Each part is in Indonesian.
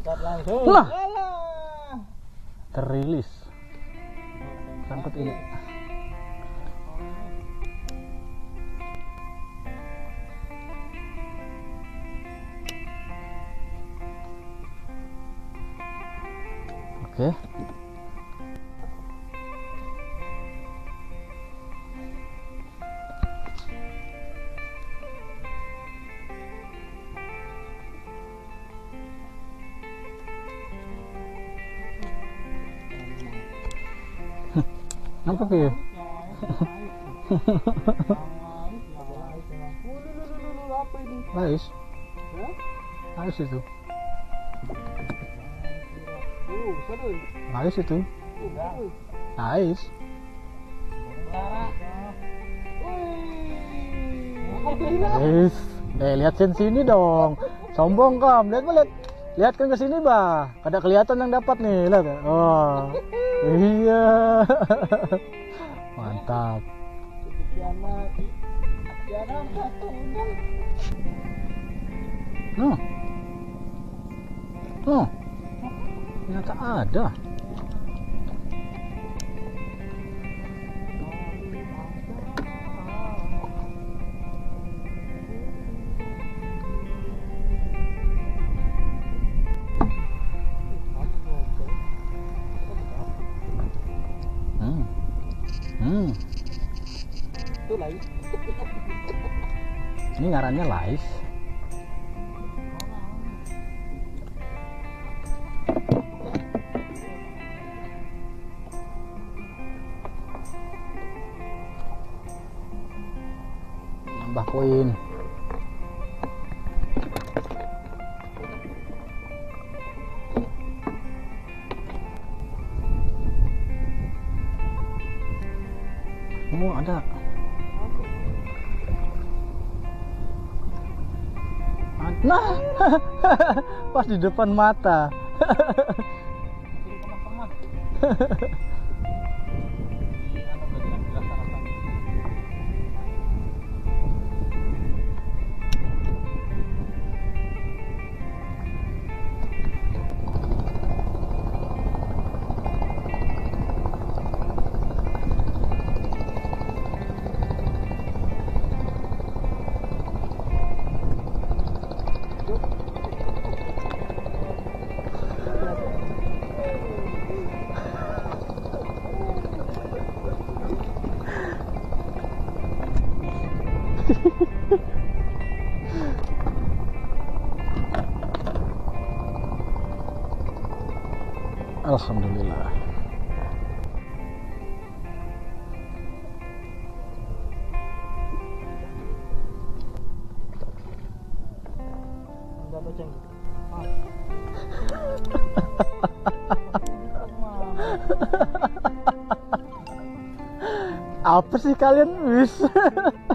Angkat langsung. Lah. Terilis. Sangkut ini. Oke. Nampak ya? Hah? Lais itu. Lais itu. Lara. Lais. Eh lihat sen sini dong. Sombong kam. Lihat lihat. Lihat kan ke sini bah. Kada kelihatan yang dapat nih. Lihat. Oh iya mantap Oh. Oh. ternyata ada Hmm. Itu lagi. Ini ngarannya Lais. Pas di depan mata. Bismillah. Apa sih kalian wis?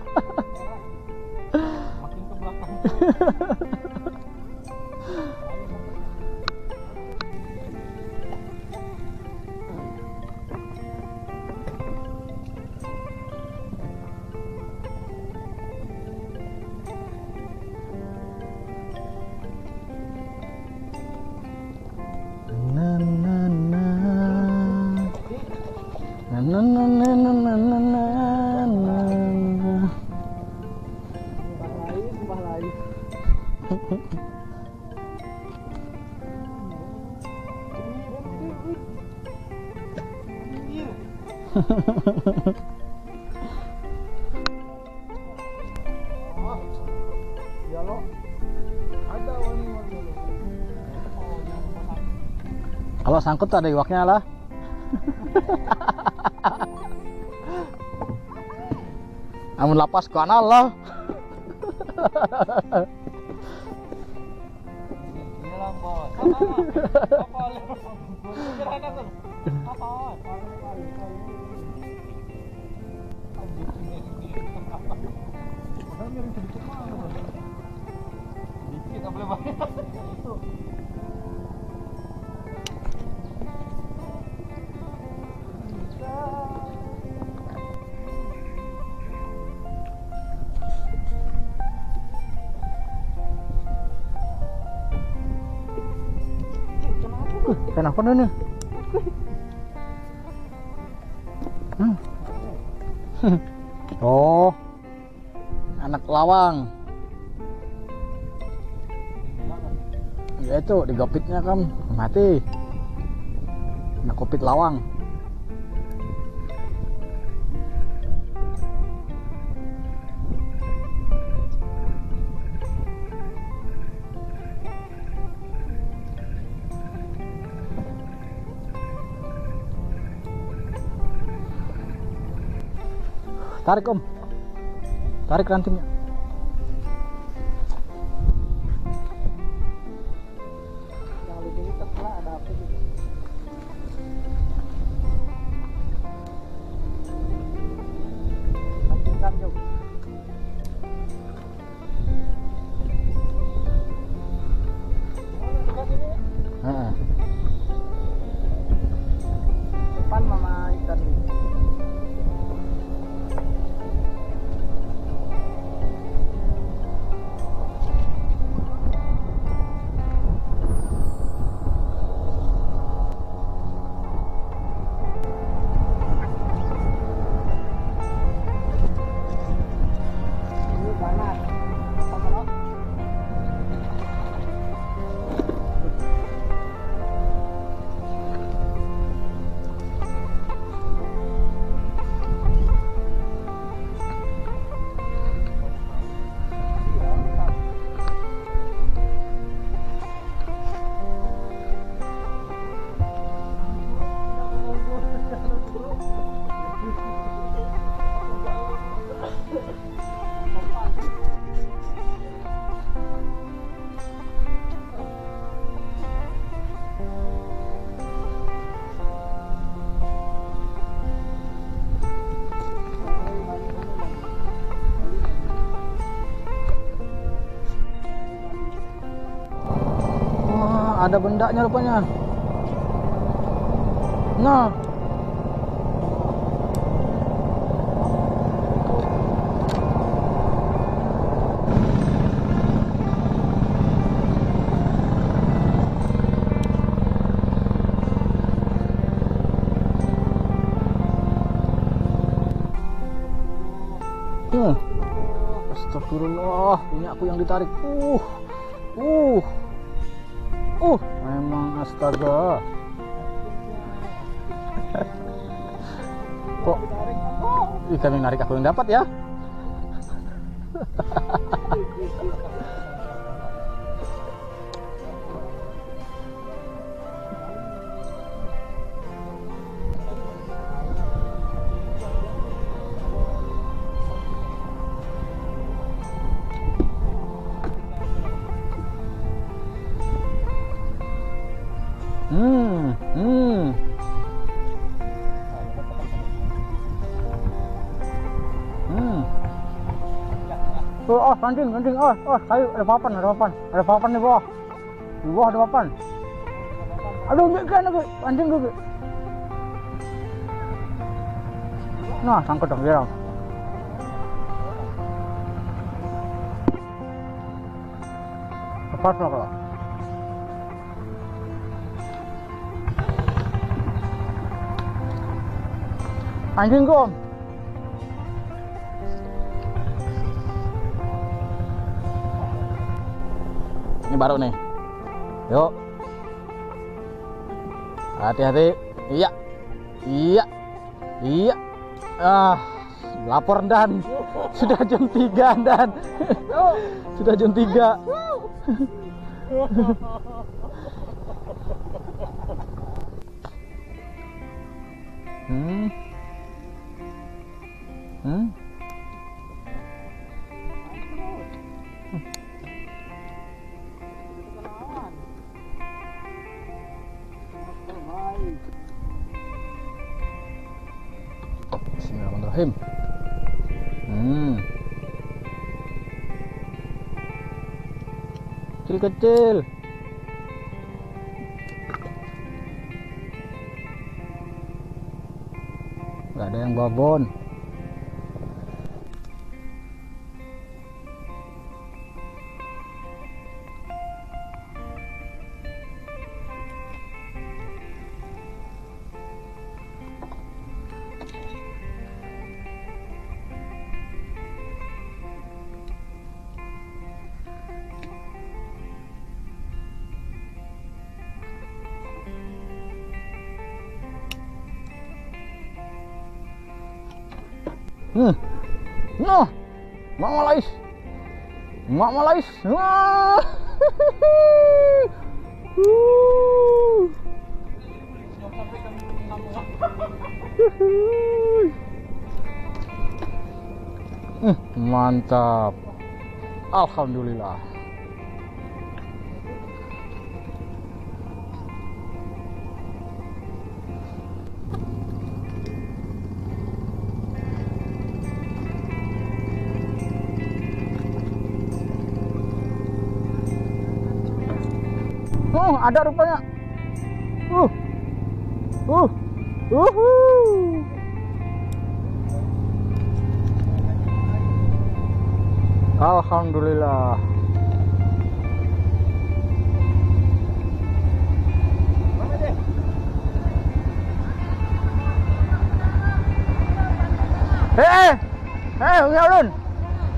Kalau sangkut ada iwaknya lah. Amun lapas ke anal lah. Ini lah bos. Apa? Apa? Miring sedikit mah. Dikit tak boleh banyak. Kenapa nih? Lawang. Ya itu digopitnya kan mati. Anak kopit lawang. Tarik om, tarik rantingnya. Ada bendanya rupanya. Nah. Astagfirullah, ini aku yang ditarik. Uh. Uh. Uh, memang astaga. Kok ikan yang narik aku yang dapat ya? Oh, oh, anjing, anjing, oh, oh, kayu, ada papan, ada papan, ada papan di bawah, di bawah ada papan. Aduh, kan, aku, anjing gue. Nah, sangkut dong, biar. Lepas lah kalau. Anjing gua, Ini baru nih. Yuk. Hati-hati. Iya. Iya. Iya. Ah, lapor Dan. Sudah jam 3 Dan. Sudah jam 3. Hmm. Hmm. Kecil-kecil. Gak ada yang babon. Mama Lais. Wah. Uh. Hmm, mantap. Alhamdulillah. Oh, ada rupanya. Uh. Uh. Uhu. Alhamdulillah. Eh, eh, Umi Alun.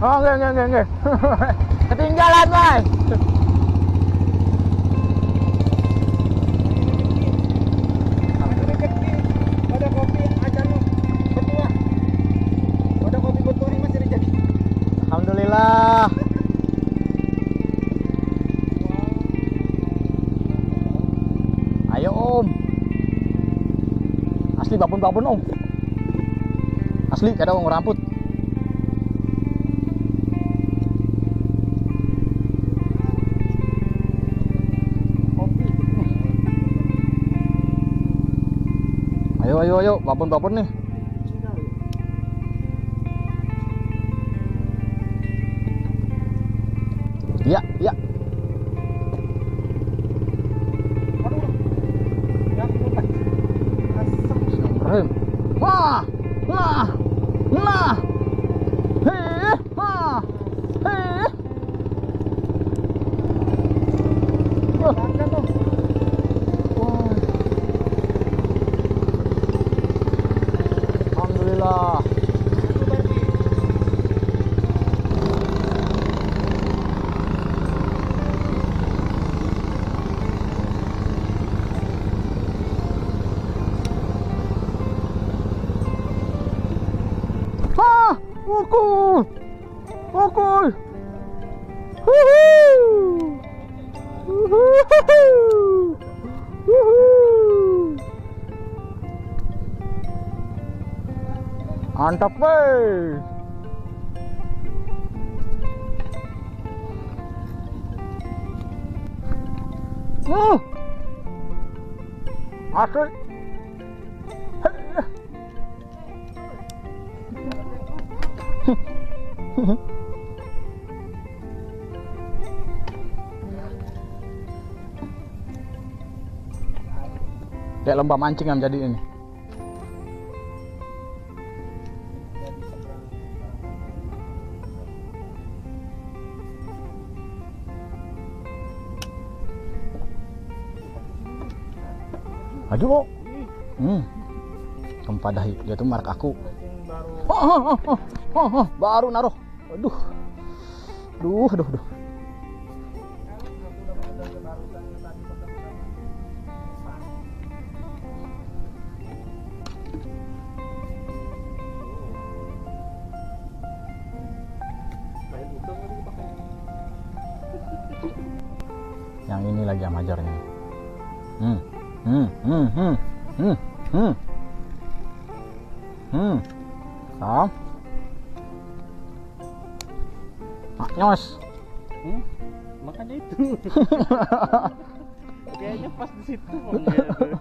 Oh, enggak, enggak, enggak, enggak. Ketinggalan, Bay. Asli babon-babon Om. Asli kada wong ramput. Ayo ayo ayo babon-babon nih. Sudah. ya? Iya, iya. Ah, ukul, ukul. Wuhu. Wuhu. Wuhu. Mantap, weh. Uh. Asli. Lomba mancing yang jadi ini. Maju kok. Hmm. Kempadahi dia tuh mark aku. Oh, oh, oh, oh, oh, oh, baru naruh. Aduh. Duh, aduh, aduh. Nyos. Hmm? Makanya itu. Kayaknya pas di situ pokoknya tuh.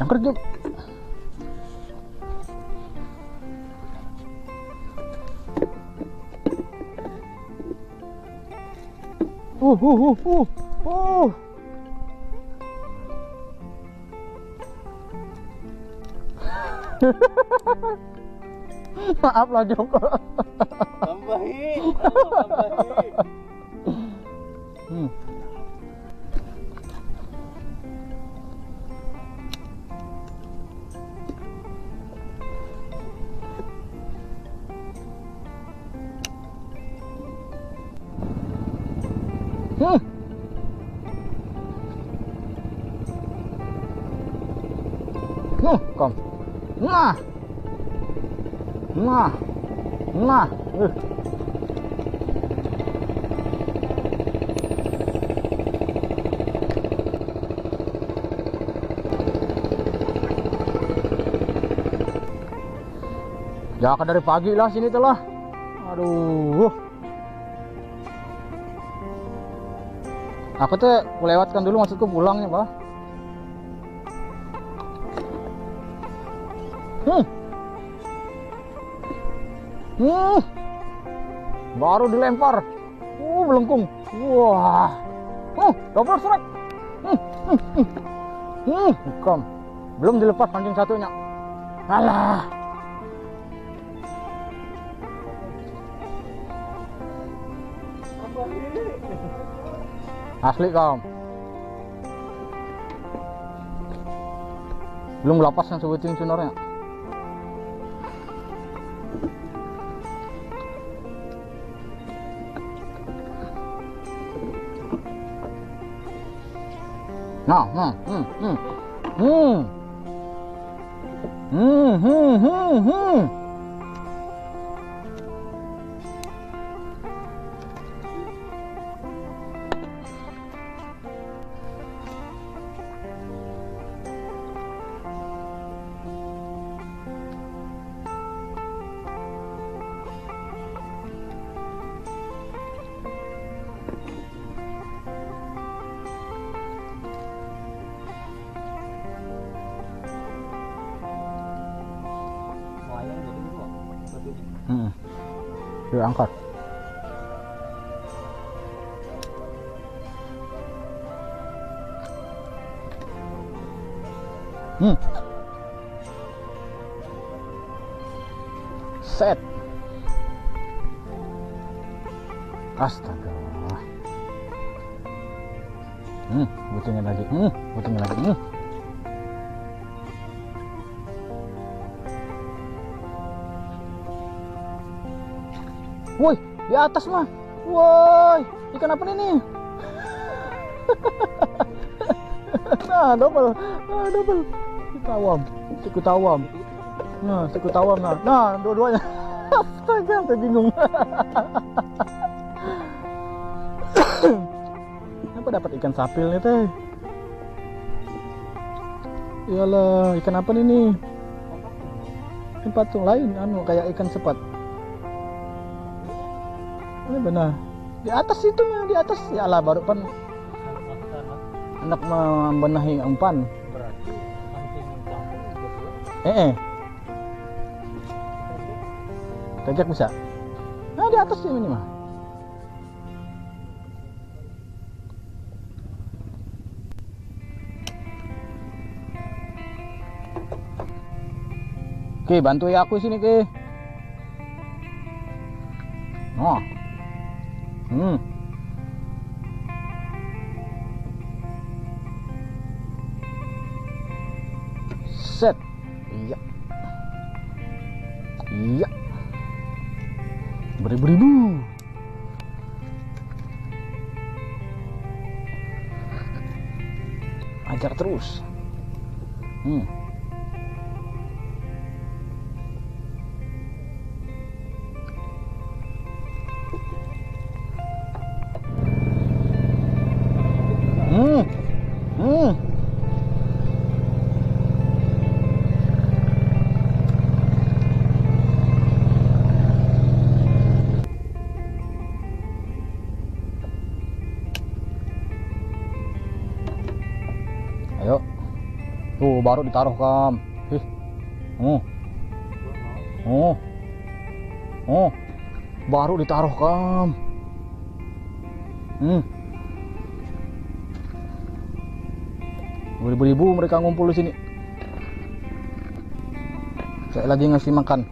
Yang kerja. Uh, uh, uh, uh, uh. Maaf lah Joko. Tambahin, tambahin. Hmm. Hmm. Nuh, kom. Nah. Nah. Nah. Uh. Ya kan dari pagi lah sini tuh lah. Aduh. Aku tuh melewatkan dulu maksudku pulangnya, Pak. Hmm. Hmm. Baru dilempar. Uh, melengkung. Wah. Uh, double strike. Hmm. Hmm. Hmm. Hmm. Belum dilepas pancing satunya. Alah. Asli kaum. Belum lepas yang sebutin sonornya. Nah, nah, hmm, hmm, hmm, hmm, hmm, hmm, hmm. Yuk angkat. Hmm. Set. Astaga. Hmm, butuhnya lagi. Hmm, butuhnya lagi. Hmm. Woi, di atas mah. Woi, ikan apa ini? nah, double. Nah, double. Sikutawam. Sikutawam. Nah, sikutawam nah. Nah, dua-duanya. Astaga, saya bingung. apa dapat ikan sapil nih teh? Iyalah, ikan apa nih? Ini patung lain, anu kayak ikan sepat. Ini benar. Di atas itu mah, di atas. Ya lah baru pan anak membenahi umpan. Eh, eh. Tejak bisa. Nah, di atas ini mah. Oke, bantu ya aku sini, ke. Hmm. Set. Iya. Iya. Beribu-ribu. Ajar terus. Hmm. Baru ditaruh kam. Ih. Oh. Oh. Oh. Baru ditaruh kam. Hmm. Beribu-ribu mereka ngumpul di sini. Saya lagi ngasih makan.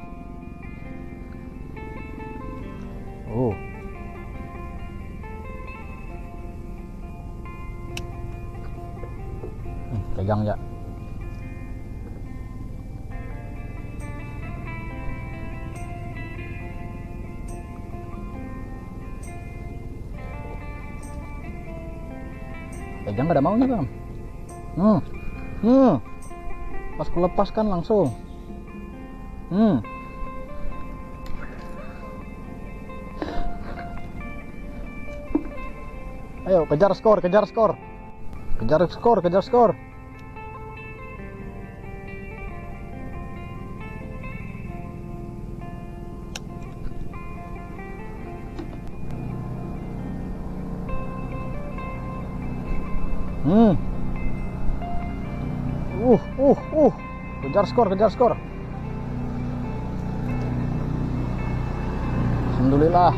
Oh. Hmm, pegang ya. Ada maunya bang. Hmm. Hmm. Pas kulepaskan langsung. Hmm. Ayo kejar skor, kejar skor. Kejar skor, kejar skor. Skor, kejar skor. Alhamdulillah.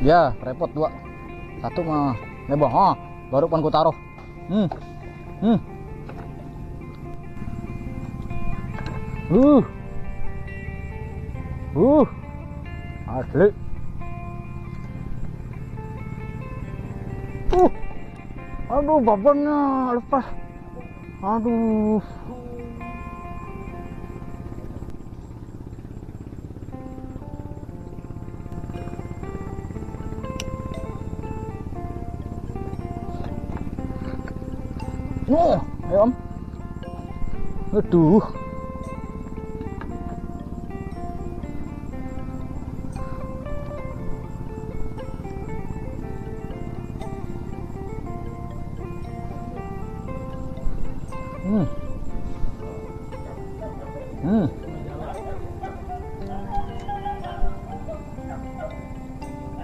Ya, repot dua. Satu mah nebong. Oh, baru pan ku taruh. Hmm. Hmm. Uh. Uh. Asli. Uh. Aduh, babannya lepas. Aduh. Oh, ayo om. Aduh. Hmm. Hmm.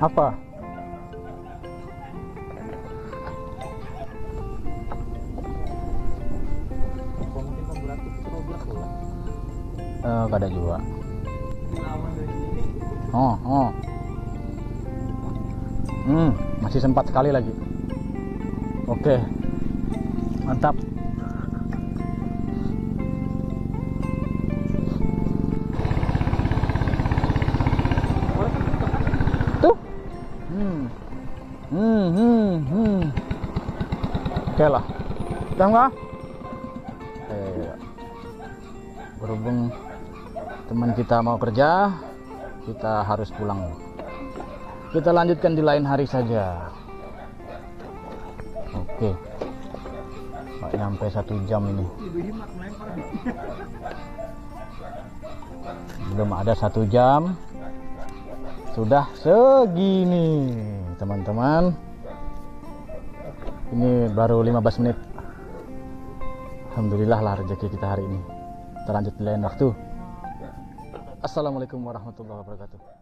Apa? Eh, gak ada juga. Oh, oh. Hmm, masih sempat sekali lagi. Oke. Mantap. Hmm. Hmm, hmm, hmm. Oke lah. Udah nggak? Eh, berhubung teman kita mau kerja kita harus pulang kita lanjutkan di lain hari saja oke Pak nyampe satu jam ini belum ada satu jam sudah segini teman-teman. Ini baru 15 menit. Alhamdulillah lah rezeki kita hari ini kita lanjut di lain waktu. Assalamualaikum warahmatullahi wabarakatuh